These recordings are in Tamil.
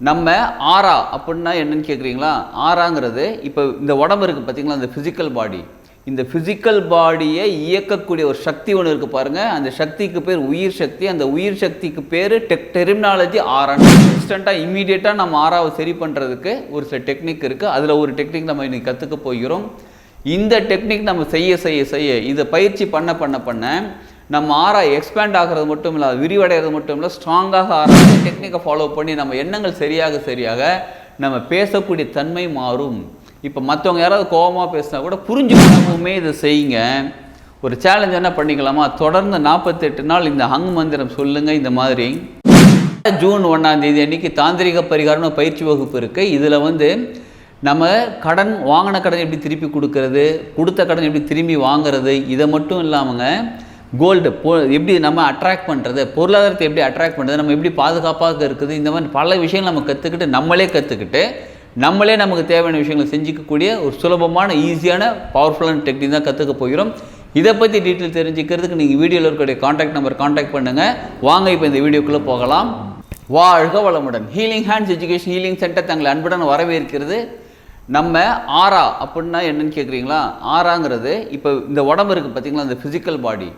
நம்ம ஆரா அப்படின்னா என்னன்னு கேட்குறீங்களா ஆராங்கிறது இப்போ இந்த உடம்பு இருக்குது பார்த்தீங்களா இந்த ஃபிசிக்கல் பாடி இந்த ஃபிசிக்கல் பாடியை இயக்கக்கூடிய ஒரு சக்தி ஒன்று இருக்குது பாருங்கள் அந்த சக்திக்கு பேர் உயிர் சக்தி. அந்த உயிர் சக்திக்கு பேர் டெக் டெர்மினாலஜி ஆரான் இன்ஸ்டண்ட்டாக இமீடியட்டாக நம்ம ஆறாவை சரி பண்ணுறதுக்கு ஒரு சில டெக்னிக் இருக்குது அதில் ஒரு டெக்னிக் நம்ம இன்றைக்கி கற்றுக்க போகிறோம். இந்த டெக்னிக் நம்ம செய்ய செய்ய செய்ய இதை பயிற்சி பண்ண பண்ண பண்ண நம்ம ஆறா எக்ஸ்பேண்ட் ஆகிறது மட்டும் இல்லை விரிவடைகிறது மட்டும் இல்லை ஸ்ட்ராங்காக ஆராய்ச்சி டெக்னிக்கை ஃபாலோ பண்ணி நம்ம எண்ணங்கள் சரியாக சரியாக நம்ம பேசக்கூடிய தன்மை மாறும். இப்போ மற்றவங்க யாராவது கோபமாக பேசினா கூட புரிஞ்சுக்கணுமே இதை செய்யுங்க. ஒரு சேலஞ்ச் என்ன பண்ணிக்கலாமா? தொடர்ந்து நாற்பத்தெட்டு நாள் இந்த ஹங் மந்திரம் சொல்லுங்கள் இந்த மாதிரி. ஜூன் ஒன்றாம் தேதி அன்னைக்கு தாந்திரிக பரிகாரம்னு பயிற்சி வகுப்பு இருக்குது இதில் வந்து நம்ம கடன் வாங்கின கடன் எப்படி திருப்பி கொடுக்கறது கொடுத்த கடன் எப்படி திரும்பி வாங்குறது இதை மட்டும் இல்லாமல் கோல்டு பொ எப்படி நம்ம அட்ராக்ட் பண்ணுறது பொருளாதாரத்தை எப்படி அட்ராக்ட் பண்ணுறது நம்ம எப்படி பாதுகாப்பாக இருக்குது இந்த மாதிரி பல விஷயங்கள் நம்ம கற்றுக்கிட்டு நம்மளே கற்றுக்கிட்டு நம்மளே நமக்கு தேவையான விஷயங்களை செஞ்சுக்கக்கூடிய ஒரு சுலபமான ஈஸியான பவர்ஃபுல்லான டெக்னிக் தான் கற்றுக்க போகிறோம். இதை பற்றி டீட்டெயில் தெரிஞ்சுக்கிறதுக்கு நீங்கள் வீடியோவில் இருக்கக்கூடிய காண்டாக்ட் நம்பர் காண்டாக்ட் பண்ணுங்கள் வாங்க இப்போ இந்த வீடியோக்குள்ளே போகலாம். வாழ்க வளமுடன். Healing hands education healing center தங்களை அன்புடன் வரவேற்கிறது. நம்ம ஆரா அப்படின்னா என்னன்னு கேட்குறீங்களா ஆராங்கிறது இப்போ இந்த உடம்பு இருக்குது பார்த்தீங்களா இந்த ஃபிசிக்கல் பாடி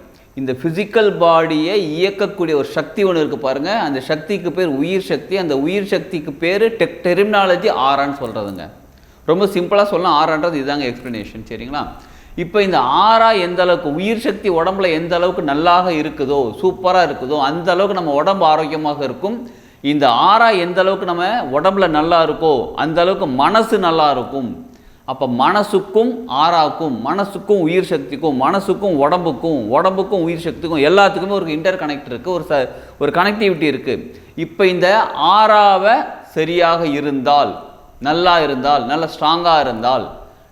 இந்த ஃபிசிக்கல் பாடியை இயக்கக்கூடிய ஒரு சக்தி ஒன்று இருக்குது பாருங்கள் அந்த சக்திக்கு பேர் உயிர் சக்தி. அந்த உயிர் சக்திக்கு பேர் டெக் டெர்மினாலஜி ஆரான்னு சொல்கிறதுங்க ரொம்ப சிம்பிளாக சொல்லலாம். ஆறான்றது இதுதாங்க எக்ஸ்ப்ளனேஷன் சரிங்களா? இப்போ இந்த ஆறா எந்த அளவுக்கு உயிர் சக்தி உடம்புல எந்த அளவுக்கு நல்லாக இருக்குதோ சூப்பராக இருக்குதோ அந்த அளவுக்கு நம்ம உடம்பு ஆரோக்கியமாக இருக்கும். இந்த ஆறா எந்த அளவுக்கு நம்ம உடம்புல நல்லா இருக்கோ அந்த அளவுக்கு மனசு நல்லா இருக்கும். அப்போ மனசுக்கும் ஆறாக்கும் மனசுக்கும் உயிர் சக்திக்கும் மனசுக்கும் உடம்புக்கும் உடம்புக்கும் உயிர் சக்திக்கும் எல்லாத்துக்குமே ஒரு இன்டர் கனெக்ட் இருக்குது ஒரு ச ஒரு கனெக்டிவிட்டி இருக்குது இப்போ இந்த ஆறாவை சரியாக இருந்தால் நல்லா இருந்தால் நல்ல ஸ்ட்ராங்காக இருந்தால்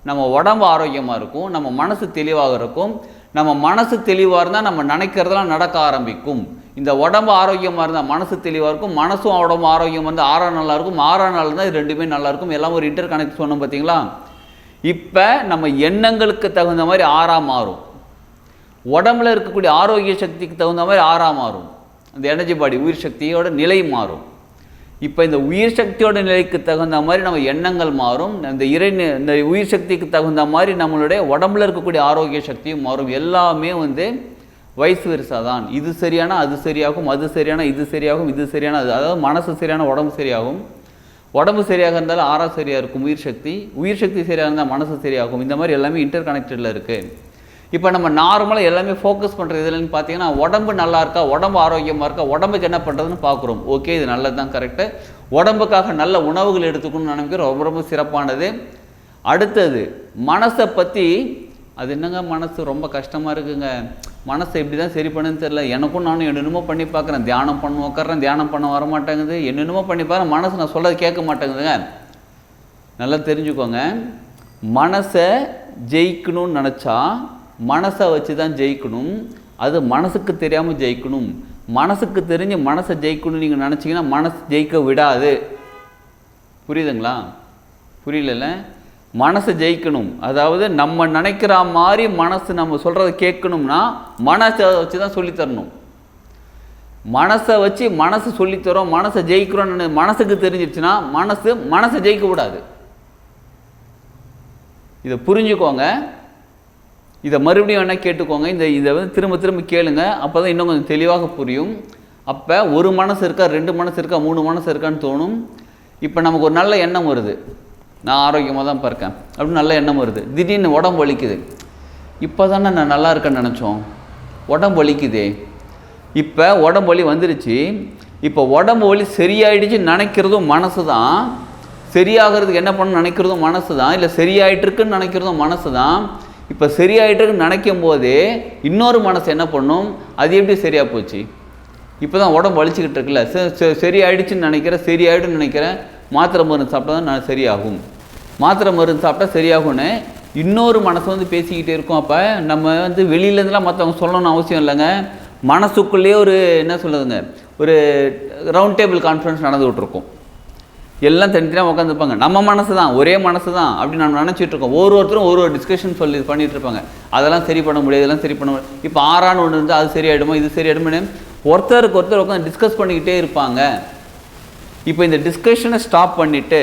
நம்ம உடம்பு ஆரோக்கியமாக இருக்கும் நம்ம மனசு தெளிவாக இருக்கும். நம்ம மனசு தெளிவாக இருந்தால் நம்ம நினைக்கிறதெல்லாம் நடக்க ஆரம்பிக்கும். இந்த உடம்பு ஆரோக்கியமாக இருந்தால் மனசு தெளிவாக இருக்கும் மனசும் உடம்பு ஆரோக்கியம் வந்து ஆறா நல்லா இருக்கும் ஆறா நாள் இருந்தால் இது ரெண்டுமே நல்லாயிருக்கும் எல்லாம் ஒரு இன்டர் கனெக்ட் சொன்னோம் பார்த்தீங்களா இப்போ நம்ம எண்ணங்களுக்கு தகுந்த மாதிரி ஆறாக மாறும். உடம்புல இருக்கக்கூடிய ஆரோக்கிய சக்திக்கு தகுந்த மாதிரி ஆறாக மாறும். அந்த எனர்ஜி பாடி உயிர் சக்தியோட நிலை மாறும். இப்போ இந்த உயிர் சக்தியோட நிலைக்கு தகுந்த மாதிரி நம்ம எண்ணங்கள் மாறும். இந்த இறை இந்த உயிர் சக்திக்கு தகுந்த மாதிரி நம்மளுடைய உடம்புல இருக்கக்கூடிய ஆரோக்கிய சக்தியும் மாறும். எல்லாமே வந்து வயசு வருஷா தான். இது சரியான அது சரியாகும் அது சரியான இது சரியாகும் இது சரியான அது அதாவது மனசு சரியான உடம்பு சரியாகும். உடம்பு சரியாக இருந்தாலும் ஆறா சரியாக இருக்கும் உயிர் சக்தி. உயிர் சக்தி சரியாக இருந்தால் மனசு சரியாகும். இந்த மாதிரி எல்லாமே இன்டர் கனெக்டடில் இருக்குது இப்போ நம்ம நார்மலாக எல்லாமே ஃபோக்கஸ் பண்ணுறது இதுலன்னு பார்த்தீங்கன்னா உடம்பு நல்லா இருக்கா உடம்பு ஆரோக்கியமாக இருக்கா உடம்புக்கு என்ன பண்ணுறதுன்னு பார்க்குறோம். ஓகே இது நல்லது தான் கரெக்டு உடம்புக்காக நல்ல உணவுகள் எடுத்துக்கணும்னு நினைக்கிறோம். ரொம்ப ரொம்ப சிறப்பானது. அடுத்தது மனசை பற்றி அது என்னங்க மனசு? ரொம்ப கஷ்டமாக இருக்குங்க. மனசை எப்படி தான் சரி பண்ணுன்னு தெரில எனக்கும் நானும் என்னென்னமோ பண்ணி பார்க்குறேன். தியானம் பண்ண உட்காறேன் தியானம் பண்ண வர மாட்டேங்குது. என்னென்னமோ பண்ணி பார்க்குறேன். மனசு நான் சொல்கிறது கேட்க மாட்டேங்குதுங்க. நல்லா தெரிஞ்சுக்கோங்க. மனசை ஜெயிக்கணும்னு நினச்சா மனசை வச்சு தான் ஜெயிக்கணும். அது மனசுக்கு தெரியாமல் ஜெயிக்கணும். மனசுக்கு தெரிஞ்சு மனசை ஜெயிக்கணும்னு நீங்கள் நினச்சிங்கன்னா மனசு ஜெயிக்க விடாது. புரியுதுங்களா? புரியலல்ல? மனசை ஜெயிக்கணும். அதாவது நம்ம நினைக்கிற மாதிரி மனசு நம்ம சொல்கிறத கேட்கணும்னா மனசை வச்சு தான் சொல்லித்தரணும் மனசை வச்சு மனசு சொல்லித்தரோம் மனசை ஜெயிக்கிறோம்னு மனசுக்கு தெரிஞ்சிருச்சுன்னா மனசு மனசை ஜெயிக்கக்கூடாது இதை புரிஞ்சுக்கோங்க. இதை மறுபடியும் வேணால் கேட்டுக்கோங்க. இந்த இதை வந்து திரும்ப திரும்ப கேளுங்க. அப்போ தான் இன்னும் கொஞ்சம் தெளிவாக புரியும். அப்போ ஒரு மனசு இருக்கா ரெண்டு மனசு இருக்கா மூணு மனசு இருக்கான்னு தோணும். இப்போ நமக்கு ஒரு நல்ல எண்ணம் வருது. நான் ஆரோக்கியமாக தான் இருக்கேன். அப்படின்னு நல்ல எண்ணம் வருது. திடீர்னு உடம்பு வலிக்குது. இப்போ தானே நான் நல்லா இருக்கேன்னு நினச்சோம். உடம்பு வலிக்குதே. இப்போ உடம்பு வலி வந்துருச்சு. இப்போ உடம்பு வலி சரியாயிடுச்சு நினைக்கிறதும் மனசு தான் சரியாகிறதுக்கு என்ன பண்ண நினைக்கிறதும் மனசு தான் இல்லை சரியாயிட்டிருக்குன்னு நினைக்கிறதும் மனசு தான் இப்போ சரியாயிட்டிருக்குன்னு நினைக்கும் போதே இன்னொரு மனசு என்ன பண்ணும்? அது எப்படி சரியாக போச்சு? இப்போ தான் உடம்பு வலிச்சுக்கிட்டு இருக்குல்ல. சரி சரியாயிடுச்சுன்னு நினைக்கிறேன் சரியாயிடுன்னு நினைக்கிறேன். மாத்திரை மருந்து சாப்பிட்டா தான் நான் சரியாகும். மாத்திரை மருந்து சாப்பிட்டா சரியாகும்னு இன்னொரு மனசு வந்து பேசிக்கிட்டே இருக்கும். அப்போ நம்ம வந்து வெளியிலேருந்துலாம் மற்றவங்க சொல்லணும்னு அவசியம் இல்லைங்க. மனசுக்குள்ளேயே ஒரு என்ன சொல்லுதுங்க ஒரு ரவுண்ட் டேபிள் கான்ஃபரன்ஸ் நடந்துகிட்டு இருக்கும் எல்லாம் தனித்தனியாக உட்காந்துருப்பாங்க நம்ம மனசு தான் ஒரே மனசு தான் அப்படின்னு நம்ம நினச்சிட்ருக்கோம். ஒரு ஒருத்தரும் ஒரு ஒரு டிஸ்கஷன் சொல்லி பண்ணிகிட்டு இருப்பாங்க அதெல்லாம் சரி பண்ண முடியாது இதெல்லாம் சரி பண்ண முடியாது. இப்போ ஆறான ஒன்று இருந்தால் அது சரியாயிடுமோ இது சரியாயிடுமான்னு ஒருத்தருக்கு ஒருத்தர் உட்காந்து டிஸ்கஸ் பண்ணிக்கிட்டே இருப்பாங்க. இப்போ இந்த டிஸ்கஷனை ஸ்டாப் பண்ணிவிட்டு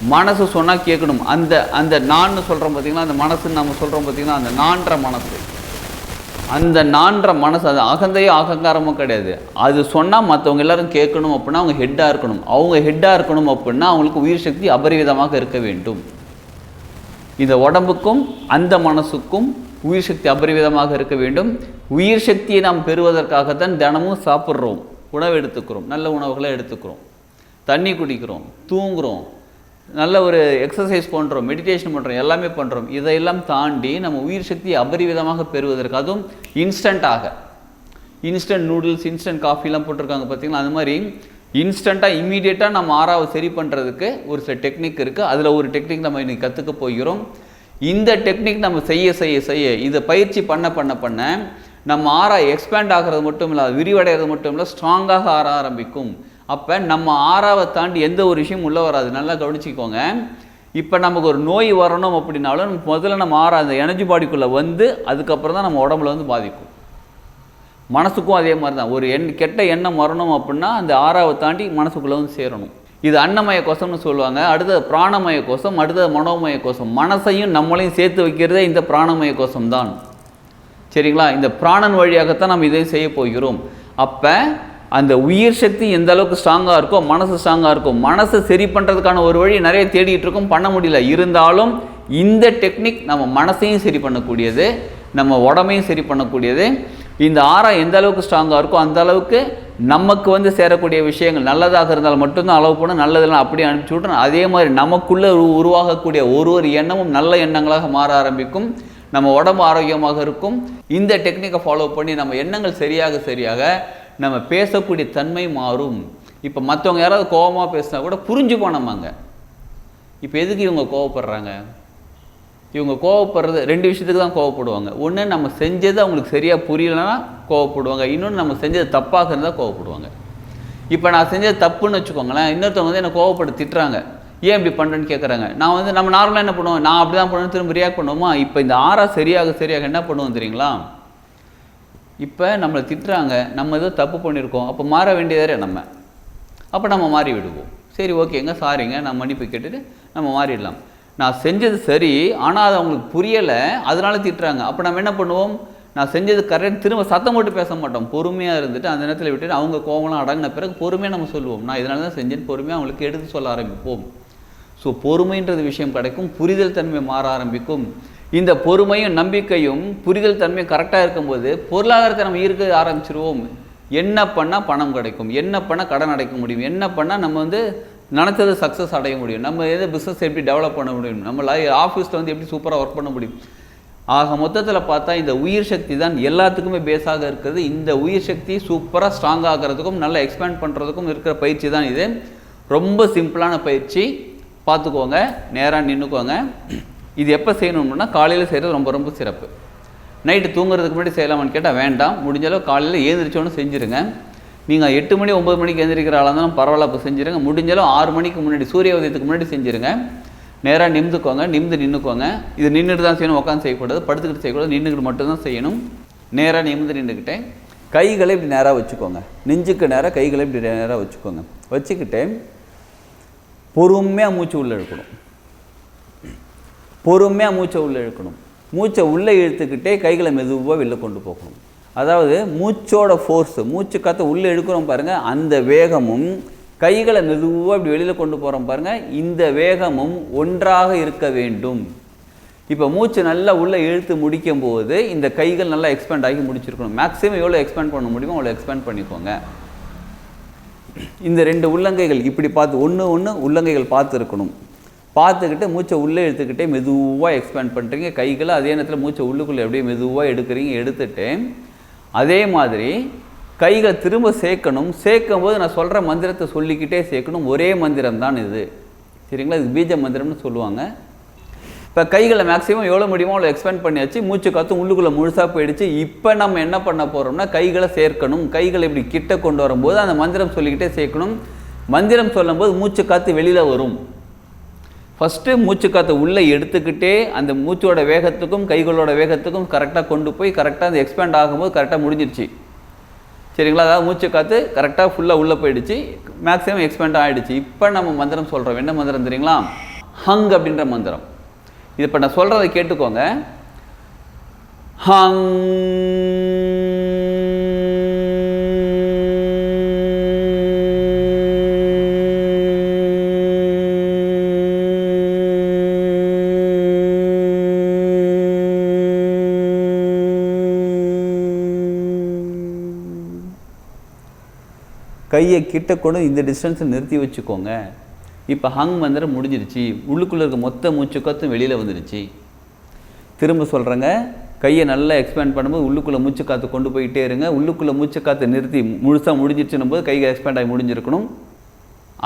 மனசு சொன்னால் கேட்கணும். அந்த அந்த நான்னு சொல்கிறோம் பார்த்தீங்கன்னா அந்த மனசுன்னு நம்ம சொல்கிறோம் பார்த்தீங்கன்னா அந்த நான்ற மனசு. அந்த நான்ற மனசு அது அகந்தையும் அகங்காரமும் கிடையாது. அது சொன்னால் மற்றவங்க எல்லாரும் கேட்கணும் அப்படின்னா அவங்க ஹெட்டாக இருக்கணும். அவங்க ஹெட்டாக இருக்கணும் அப்படின்னா அவங்களுக்கு உயிர் சக்தி அபரிவிதமாக இருக்க வேண்டும். இந்த உடம்புக்கும் அந்த மனசுக்கும் உயிர் சக்தி அபரிவிதமாக இருக்க வேண்டும். உயிர் சக்தியை நாம் பெறுவதற்காகத்தான் தினமும் சாப்பிட்றோம். உணவு எடுத்துக்கிறோம். நல்ல உணவுகளை எடுத்துக்கிறோம். தண்ணி குடிக்கிறோம். தூங்குகிறோம் நல்ல ஒரு எக்ஸசைஸ் பண்ணுறோம் மெடிடேஷன் பண்ணுறோம் எல்லாமே பண்ணுறோம் இதையெல்லாம் தாண்டி நம்ம உயிர் சக்தியை அபரிவிதமாக பெறுவதற்கு அதுவும் இன்ஸ்டண்ட்டாக இன்ஸ்டன்ட் நூடுல்ஸ் இன்ஸ்டன்ட் காஃபிலாம் போட்டிருக்காங்க பார்த்தீங்களா? அந்த மாதிரி இன்ஸ்டண்ட்டாக இம்மீடியட்டாக நம்ம ஆறாவை சரி பண்ணுறதுக்கு ஒரு சில டெக்னிக் இருக்குது அதில் ஒரு டெக்னிக் நம்ம இன்றைக்கி கற்றுக்க போகிறோம். இந்த டெக்னிக் நம்ம செய்ய செய்ய செய்ய இதை பயிற்சி பண்ண பண்ண பண்ண நம்ம ஆறா எக்ஸ்பேண்ட் ஆகிறது மட்டும் இல்லை விரிவடைகிறது மட்டும் இல்லை ஸ்ட்ராங்காக ஆற ஆரம்பிக்கும். அப்போ நம்ம ஆறாவை தாண்டி எந்த ஒரு விஷயம் உள்ள வராது. நல்லா கவனிச்சிக்கோங்க. இப்போ நமக்கு ஒரு நோய் வரணும் அப்படின்னாலும் முதல்ல நம்ம ஆறா அந்த எனர்ஜி பாடிக்குள்ளே வந்து அதுக்கப்புறம் தான் நம்ம உடம்புல வந்து பாதிக்கும். மனசுக்கும் அதே மாதிரி தான் ஒரு எண் கெட்ட எண்ணம் வரணும் அப்படின்னா அந்த ஆறாவை தாண்டி மனசுக்குள்ளே வந்து சேரணும். இது அன்னமய கோஷம்னு சொல்லுவாங்க. அடுத்தது பிராணமய கோஷம் அடுத்தது மனோமய கோஷம். மனசையும் நம்மளையும் சேர்த்து வைக்கிறதே இந்த பிராணமய கோஷம் தான் சரிங்களா? இந்த பிராணன் வழியாகத்தான் நம்ம இதை செய்ய போகிறோம். அப்போ அந்த உயிர் சக்தி எந்த அளவுக்கு ஸ்ட்ராங்காக இருக்கோ மனசு ஸ்ட்ராங்காக இருக்கும் மனசை சரி பண்ணுறதுக்கான ஒரு வழி நிறைய தேடிட்டு இருக்கோம். பண்ண முடியல. இருந்தாலும் இந்த டெக்னிக் நம்ம மனசையும் சரி பண்ணக்கூடியது நம்ம உடம்பையும் சரி பண்ணக்கூடியது. இந்த ஆறா எந்த அளவுக்கு ஸ்ட்ராங்காக இருக்கோ அந்த அளவுக்கு நமக்கு வந்து சேரக்கூடிய விஷயங்கள் நல்லதாக இருந்தால் மட்டும்தான் அளவு போனால் நல்லதெல்லாம் அப்படியே அனுப்பிச்சி விட்றோம் அதே மாதிரி நமக்குள்ளே உரு- உருவாகக்கூடிய ஒரு ஒரு எண்ணமும் நல்ல எண்ணங்களாக மாற ஆரம்பிக்கும். நம்ம உடம்பு ஆரோக்கியமாக இருக்கும். இந்த டெக்னிக்கை ஃபாலோ பண்ணி நம்ம எண்ணங்கள் சரியாக சரியாக நம்ம பேசக்கூடிய தன்மை மாறும். இப்போ மற்றவங்க யாராவது கோபமாக பேசினா கூட புரிஞ்சுப்போம் நம்மங்க. இப்போ எதுக்கு இவங்க கோவப்படுறாங்க? இவங்க கோவப்படுறது ரெண்டு விஷயத்துக்கு தான் கோவப்படுவாங்க. ஒன்று நம்ம செஞ்சது அவங்களுக்கு சரியாக புரியலைன்னா கோவப்படுவாங்க. இன்னொன்று நம்ம செஞ்சது தப்பாக இருந்தால் கோவப்படுவாங்க. இப்போ நான் செஞ்சது தப்புன்னு வச்சுக்கோங்களேன் இன்னொருத்தவங்க வந்து என்னை கோவப்பட்டு திட்டுறாங்க. ஏன் இப்படி பண்ணுறேன்னு கேட்குறாங்க நான் வந்து நம்ம நார்மலாக என்ன பண்ணுவோம்? நான் அப்படி தான் பண்ணுவேன் திரும்ப ரியாக்ட் பண்ணுவோமா? இப்போ இந்த ஆறா சரியாக சரியாக என்ன பண்ணுவோம் தெரியுங்களா? இப்போ நம்மளை திட்டுறாங்க நம்ம ஏதோ தப்பு பண்ணியிருக்கோம் அப்போ மாற வேண்டியதாரே நம்ம. அப்போ நம்ம மாறி விடுவோம். சரி ஓகேங்க சாரிங்க நான் மன்னிப்பு கேட்டுட்டு நம்ம மாறிடலாம். நான் செஞ்சது சரி ஆனால் அது அவங்களுக்கு புரியலை அதனால திட்டுறாங்க. அப்போ நம்ம என்ன பண்ணுவோம்? நான் செஞ்சது கரெக்ட் திரும்ப சத்தம் போட்டு பேச மாட்டோம். பொறுமையாக இருந்துட்டு அந்த நேரத்தில் விட்டுட்டு அவங்க கோவம்லாம் அடங்கின பிறகு பொறுமையாக நம்ம சொல்லுவோம். நான் இதனால தான் செஞ்சேன்னு பொறுமையாக அவங்களுக்கு எடுத்து சொல்ல ஆரம்பிப்போம். ஸோ பொறுமைன்றது விஷயம் கிடைக்கும் புரிதல் தன்மை மாற ஆரம்பிக்கும். இந்த பொறுமையும் நம்பிக்கையும் புரிதல் தன்மையும் கரெக்டாக இருக்கும்போது பொருளாதாரத்தை நம்ம ஈர்க்க ஆரம்பிச்சிருவோம். என்ன பண்ணால் பணம் கிடைக்கும்? என்ன பண்ணால் கடன் அடைக்க முடியும்? என்ன பண்ணால் நம்ம வந்து நினச்சதை சக்ஸஸ் அடைய முடியும்? நம்ம எது பிஸ்னஸ் எப்படி டெவலப் பண்ண முடியும்? நம்ம லை ஆஃபீஸில் வந்து எப்படி சூப்பராக ஒர்க் பண்ண முடியும்? ஆக மொத்தத்தில் பார்த்தா இந்த உயிர் சக்தி தான் எல்லாத்துக்குமே பேஸாக இருக்குது இந்த உயிர் சக்தி சூப்பராக ஸ்ட்ராங் ஆகிறதுக்கும் நல்லா எக்ஸ்பேண்ட் பண்ணுறதுக்கும் இருக்கிற பயிற்சி தான் இது. ரொம்ப சிம்பிளான பயிற்சி. பார்த்துக்கோங்க. நேராக நின்றுக்கோங்க இது எப்போ செய்யணும்னா காலையில் செய்கிறது ரொம்ப ரொம்ப சிறப்பு. நைட்டு தூங்குறதுக்கு முன்னாடி செய்யலாமான்னு கேட்டால் வேண்டாம். முடிஞ்சளவு காலையில் ஏந்திரிச்சோன்னு செஞ்சுருங்க. நீங்கள் எட்டு மணி ஒம்பது மணிக்கு எழுந்திரிக்கிற ஆளாக இருந்தாலும் பரவாயில்ல அப்போ செஞ்சுருங்க. முடிஞ்சளவு ஆறு மணிக்கு முன்னாடி சூரிய உதயத்துக்கு முன்னாடி செஞ்சுருங்க. நேராக நிமிந்துக்கோங்க நிமிந்து நின்றுக்கோங்க இது நின்றுட்டு தான் செய்யணும் உட்காந்து செய்யக்கூடாது. படுத்துக்கிட்டு செய்யக்கூடாது நின்றுக்கிட்டு மட்டும்தான் செய்யணும். நேராக நிமிந்து நின்றுக்கிட்டே கைகளை இப்படி நேராக வச்சுக்கோங்க. நெஞ்சுக்கு நேராக கைகளை இப்படி நேராக வச்சுக்கோங்க. வச்சுக்கிட்டு பொறுமையாக மூச்சு உள்ளே எடுக்கணும் பொறுமையாக மூச்சை உள்ளே இழுக்கணும். மூச்சை உள்ளே இழுத்துக்கிட்டே கைகளை மெதுவாக வெளில கொண்டு போகணும். அதாவது மூச்சோட ஃபோர்ஸ் மூச்சு காற்றை உள்ளே இழுக்கிறோம் பாருங்கள் அந்த வேகமும் கைகளை மெதுவாக இப்படி வெளியில் கொண்டு போகிறோம் பாருங்கள் இந்த வேகமும் ஒன்றாக இருக்க வேண்டும். இப்போ மூச்சு நல்லா உள்ளே இழுத்து முடிக்கும் போது இந்த கைகள் நல்லா எக்ஸ்பேண்ட் ஆகி முடிச்சிருக்கணும். மேக்ஸிமம் எவ்வளோ எக்ஸ்பேண்ட் பண்ண முடியுமோ அவ்வளோ எக்ஸ்பேண்ட் பண்ணிக்கோங்க. இந்த ரெண்டு உள்ளங்கைகள் இப்படி பார்த்து ஒன்று ஒன்று உள்ளங்கைகள் பார்த்து இருக்கணும். பார்த்துக்கிட்டு மூச்சை உள்ளே இழுத்துக்கிட்டே மெதுவாக எக்ஸ்பேண்ட் பண்ணுறீங்க கைகளை அதே நேரத்தில் மூச்சை உள்ளுக்குள்ளே அப்படியே மெதுவாக எடுக்கிறீங்க எடுத்துட்டு. அதே மாதிரி கைகளை திரும்ப சேர்க்கணும். சேர்க்கும் போது நான் சொல்கிற மந்திரத்தை சொல்லிக்கிட்டே சேர்க்கணும். ஒரே மந்திரம் தான் இது. சரிங்களா? இது பீஜ மந்திரம்னு சொல்லுவாங்க. இப்போ கைகளை மேக்ஸிமம் எவ்வளோ முடியுமோ அவ்வளோ எக்ஸ்பேண்ட் பண்ணியாச்சு. மூச்சு காற்றும் உள்ளுக்குள்ளே முழுசாக போயிடுச்சு. இப்போ நம்ம என்ன பண்ண போகிறோம்னா கைகளை சேர்க்கணும். கைகளை இப்படி கிட்ட கொண்டு வரும்போது அந்த மந்திரம் சொல்லிக்கிட்டே சேர்க்கணும். மந்திரம் சொல்லும்போது மூச்சு காற்று வெளியில் வரும். ஃபஸ்ட்டு மூச்சு காற்றை உள்ளே எடுத்துக்கிட்டே அந்த மூச்சோட வேகத்துக்கும் கைகளோட வேகத்துக்கும் கரெக்டாக கொண்டு போய் கரெக்டாக அந்த எக்ஸ்பேண்ட் ஆகும்போது கரெக்டாக முடிஞ்சிருச்சு. சரிங்களா? அதாவது மூச்சு காற்று கரெக்டாக ஃபுல்லாக உள்ளே போயிடுச்சு. மேக்ஸிமம் எக்ஸ்பேண்ட் ஆகிடுச்சு இப்போ நம்ம மந்திரம் சொல்கிறோம் என்ன மந்திரம் தெரியுங்களா? ஹங் அப்படின்ற மந்திரம். இது இப்போ நான் சொல்கிறத கேட்டுக்கோங்க. ஹங் கையை கிட்ட கொண்டு இந்த டிஸ்டன்ஸை நிறுத்தி வச்சுக்கோங்க. இப்போ ஹங் மந்திரம் முடிஞ்சிருச்சு. உள்ளுக்குள்ளே இருக்க மொத்த மூச்சு காத்தும் வெளியில் வந்துடுச்சு திரும்ப சொல்கிறேங்க கையை நல்லா எக்ஸ்பேண்ட் பண்ணும்போது உள்ளுக்குள்ளே மூச்சு காற்று கொண்டு போயிட்டே இருங்க. உள்ளுக்குள்ளே மூச்சு காற்று நிறுத்தி முழுசாக முடிஞ்சிருச்சுன்னும் போது கைகள் எக்ஸ்பேண்ட் ஆகி முடிஞ்சிருக்கணும்.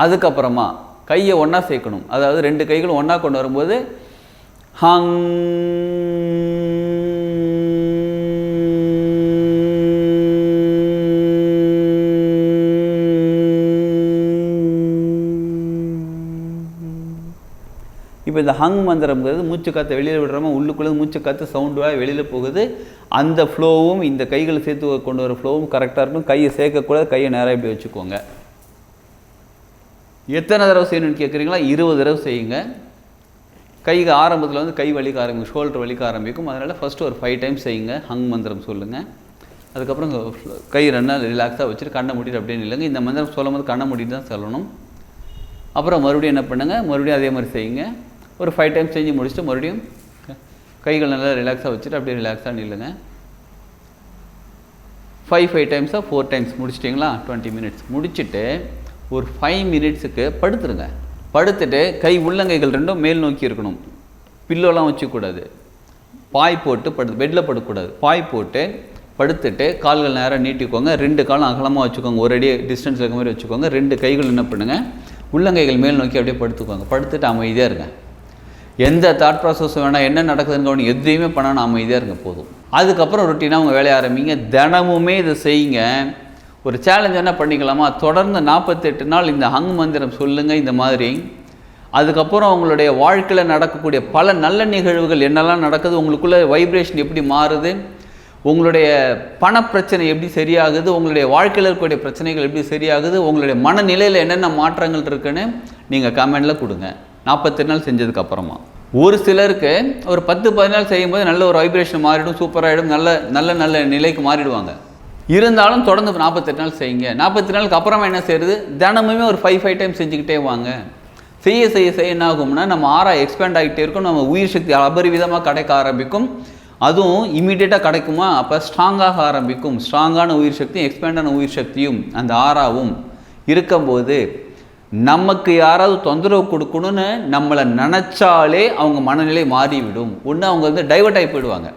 அதுக்கப்புறமா கையை ஒன்றா சேர்க்கணும். அதாவது ரெண்டு கைகளும் ஒன்றா கொண்டு வரும்போது ஹங் இப்போ இந்த ஹங் மந்திரம்ங்கிறது மூச்சு காற்றை வெளியில் விடுறோமோ உள்ளுக்குள்ளே மூச்சு காற்று சவுண்டுவாக வெளியில் போகுது. அந்த ஃப்ளோவும் இந்த கைகளை சேர்த்து கொண்டு வர ஃப்ளோவும் கரெக்டாக இருக்கும். கையை சேர்க்கக்கூடாது கையை நேராக இப்படி வச்சுக்கோங்க. எத்தனை தடவை செய்யணும்னு கேட்குறீங்களா? இருபது தடவை செய்யுங்க. கைக்கு ஆரம்பத்தில் வந்து கை வலிக்க ஆரம்பிக்கும் ஷோல்டர் வலிக்க ஆரம்பிக்கும். அதனால் ஃபஸ்ட்டு ஒரு ஃபைவ் டைம்ஸ் செய்யுங்க. ஹங் மந்திரம் சொல்லுங்கள் அதுக்கப்புறம் கை ரெண்டு நாள் ரிலாக்ஸாக வச்சுட்டு கண்ணை மூடிட்டு அப்படியே இல்லைங்க இந்த மந்திரம் சொல்லும் போது கண்ணை மூடிட்டு தான் சொல்லணும். அப்புறம் மறுபடியும் என்ன பண்ணுங்கள் மறுபடியும் அதே மாதிரி செய்யுங்க. ஒரு ஃபைவ் டைம்ஸ் செஞ்சு முடிச்சுட்டு மறுபடியும் க- கைகள் நல்லா ரிலாக்ஸாக வச்சுட்டு அப்படியே ரிலாக்ஸாக நில்லுங்க. ஃபைவ் ஃபைவ் டைம்ஸாக ஃபோர் டைம்ஸ் முடிச்சிட்டிங்களா? டுவெண்ட்டி மினிட்ஸ் முடிச்சுட்டு ஒரு ஃபைவ் மினிட்ஸுக்கு படுத்துருங்க. படுத்துட்டு கை உள்ளங்கைகள் ரெண்டும் மேல் நோக்கி இருக்கணும். பில்லோலாம் வச்சுக்கூடாது. பாய் போட்டு படுத்து பெட்டில் படக்கூடாது பாய் போட்டு படுத்துட்டு கால்கள் நேராக நீட்டிக்கோங்க. ரெண்டு காலும் அகலமாக வச்சுக்கோங்க. ஒரு அடி டிஸ்டன்ஸ் இருக்க மாதிரி வச்சுக்கோங்க. ரெண்டு கைகள் என்ன பண்ணுங்கள் உள்ளங்கைகள் மேல் நோக்கி அப்படியே படுத்துக்கோங்க. படுத்துட்டு அமைதியாக இருங்க. எந்த தாட் ப்ராசஸ் வேணால் என்ன நடக்குதுன்னு கவனி எதையுமே பண்ணாலும் அமைதியாக இருங்க போதும். அதுக்கப்புறம் ரொட்டீனாக உங்கள் வேலையை ஆரம்பிங்க. தினமுமே இதை செய்யுங்க. ஒரு சேலஞ்ச் என்ன பண்ணிக்கலாமா? தொடர்ந்து நாற்பத்தெட்டு நாள் இந்த ஹங் மந்திரம் சொல்லுங்கள் இந்த மாதிரி. அதுக்கப்புறம் உங்களுடைய வாழ்க்கையில் நடக்கக்கூடிய பல நல்ல நிகழ்வுகள் என்னெல்லாம் நடக்குது உங்களுக்குள்ளே வைப்ரேஷன் எப்படி மாறுது உங்களுடைய பணப்பிரச்சனை எப்படி சரியாகுது உங்களுடைய வாழ்க்கையில் இருக்கக்கூடிய பிரச்சனைகள் எப்படி சரியாகுது உங்களுடைய மனநிலையில் என்னென்ன மாற்றங்கள் இருக்குன்னு நீங்கள் கமெண்டில் கொடுங்க. நாற்பத்தெட்டு நாள் செஞ்சதுக்கு அப்புறமா. ஒரு சிலருக்கு ஒரு பத்து பதினாள் செய்யும்போது நல்ல ஒரு வைப்ரேஷன் மாறிடும் சூப்பராகிடும் நல்ல நல்ல நல்ல நிலைக்கு மாறிடுவாங்க. இருந்தாலும் தொடர்ந்து நாற்பத்தெட்டு நாள் செய்யுங்க. நாற்பத்தி நாளுக்கு அப்புறமா என்ன செய்யுது தினமுமே ஒரு ஃபைவ் ஃபைவ் டைம் செஞ்சுக்கிட்டே வாங்க. செய்ய செய்ய செய்ய என்ன ஆகும்னா நம்ம ஆறா எக்ஸ்பேண்ட் ஆகிட்டே இருக்கும் நம்ம உயிர் சக்தி அபரிவிதமாக கிடைக்க ஆரம்பிக்கும். அதுவும் இமீடியட்டாக கிடைக்குமா? அப்போ ஸ்ட்ராங்காக ஆரம்பிக்கும். ஸ்ட்ராங்கான உயிர் சக்தியும் எக்ஸ்பேண்டான உயிர் சக்தியும் அந்த ஆறாவும் இருக்கும்போது நமக்கு யாராவது தொந்தரவு கொடுக்கணும்னு நம்மளை நினச்சாலே அவங்க மனநிலை மாறிவிடும். ஒன்று அவங்க வந்து டைவர்ட் ஆகி போயிடுவாங்க.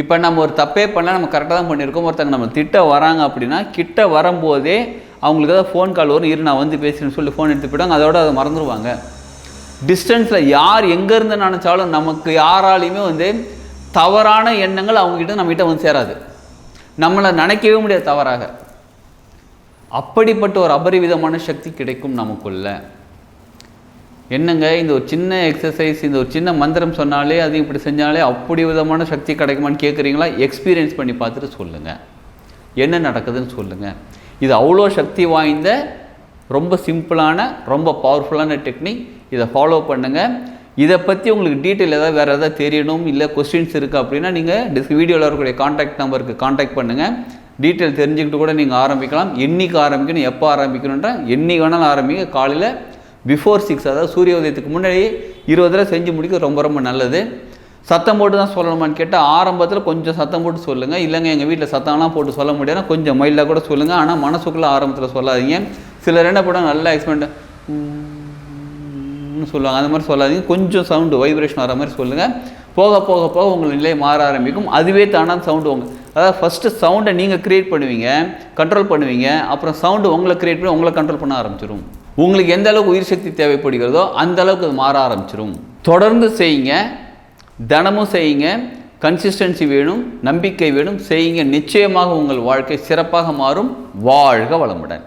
இப்போ நம்ம ஒரு தப்பே பண்ணால் நம்ம கரெக்டாக தான் பண்ணியிருக்கோம். ஒருத்தங்க நம்ம திட்ட வராங்க அப்படின்னா கிட்ட வரும்போதே அவங்களுக்கு ஏதாவது ஃபோன் கால் வரும் இரு நான் வந்து பேசுகிறேன்னு சொல்லி ஃபோன் எடுத்து போயிடுவாங்க. அதோட அதை மறந்துடுவாங்க டிஸ்டன்ஸில் யார் எங்கேருந்து நினச்சாலும் நமக்கு யாராலையுமே வந்து தவறான எண்ணங்கள் அவங்ககிட்ட நம்மகிட்ட வந்து சேராது. நம்மளை நினைக்கவே முடியாது தவறாக. அப்படிப்பட்ட ஒரு அபரிவிதமான சக்தி கிடைக்கும் நமக்குள்ள. என்னங்க இந்த ஒரு சின்ன எக்ஸசைஸ் இந்த ஒரு சின்ன மந்திரம் சொன்னாலே அது இப்படி செஞ்சாலே அப்படி விதமான சக்தி கிடைக்குமான்னு கேட்குறீங்களா எக்ஸ்பீரியன்ஸ் பண்ணி பார்த்துட்டு சொல்லுங்கள் என்ன நடக்குதுன்னு சொல்லுங்கள் இது அவ்வளோ சக்தி வாய்ந்த ரொம்ப சிம்பிளான ரொம்ப பவர்ஃபுல்லான டெக்னிக் இதை ஃபாலோ பண்ணுங்கள் இதை பற்றி உங்களுக்கு டீட்டெயில் ஏதாவது வேறு ஏதாவது தெரியணும் இல்லை கொஸ்டின்ஸ் இருக்குது அப்படின்னா நீங்கள் டிஸ் வீடியோவில் இருக்கக்கூடிய காண்டாக்ட் நம்பருக்கு காண்டாக்ட் பண்ணுங்கள் டீட்டெயில் தெரிஞ்சுக்கிட்டு கூட நீங்கள் ஆரம்பிக்கலாம். என்றைக்கு ஆரம்பிக்கணும் எப்போ ஆரம்பிக்கணுன்ற என்னைக்கு வேணாலும் ஆரம்பிங்க. காலையில் பிஃபோர் சிக்ஸ் அதாவது சூரிய உதயத்துக்கு முன்னாடி இருபது தடவை செஞ்சு முடிக்க ரொம்ப ரொம்ப நல்லது. சத்தம் போட்டு தான் சொல்லணுமான்னு கேட்டால் ஆரம்பத்தில் கொஞ்சம் சத்தம் போட்டு சொல்லுங்கள் இல்லைங்க எங்கள் வீட்டில் சத்தம்லாம் போட்டு சொல்ல முடியாது கொஞ்சம் மைல்டாக கூட சொல்லுங்கள் ஆனால் மனசுக்குள்ளே ஆரம்பத்தில் சொல்லாதீங்க. சிலர் என்ன படம் நல்லா எக்ஸ்பெண்ட் சொல்லுவாங்க. அந்த மாதிரி சொல்லாதீங்க. கொஞ்சம் சவுண்டு வைப்ரேஷன் வர மாதிரி சொல்லுங்கள் போக போக போக உங்கள் நிலை மாற ஆரம்பிக்கும். அதுவே தானாக சவுண்டு உங்கள் அதாவது ஃபஸ்ட்டு சவுண்டை நீங்கள் க்ரியேட் பண்ணுவீங்க கண்ட்ரோல் பண்ணுவீங்க அப்புறம் சவுண்டு உங்களை க்ரியேட் பண்ணி உங்களை கண்ட்ரோல் பண்ண ஆரம்பிச்சிடும் உங்களுக்கு எந்த அளவுக்கு உயிர் சக்தி தேவைப்படுகிறதோ அந்த அளவுக்கு அது மாற ஆரம்பிச்சிடும் தொடர்ந்து செய்யுங்க தினமும் செய்யுங்க கன்சிஸ்டன்சி வேணும் நம்பிக்கை வேணும் செய்யுங்க. நிச்சயமாக உங்கள் வாழ்க்கை சிறப்பாக மாறும். வாழ்க வளமுடன்.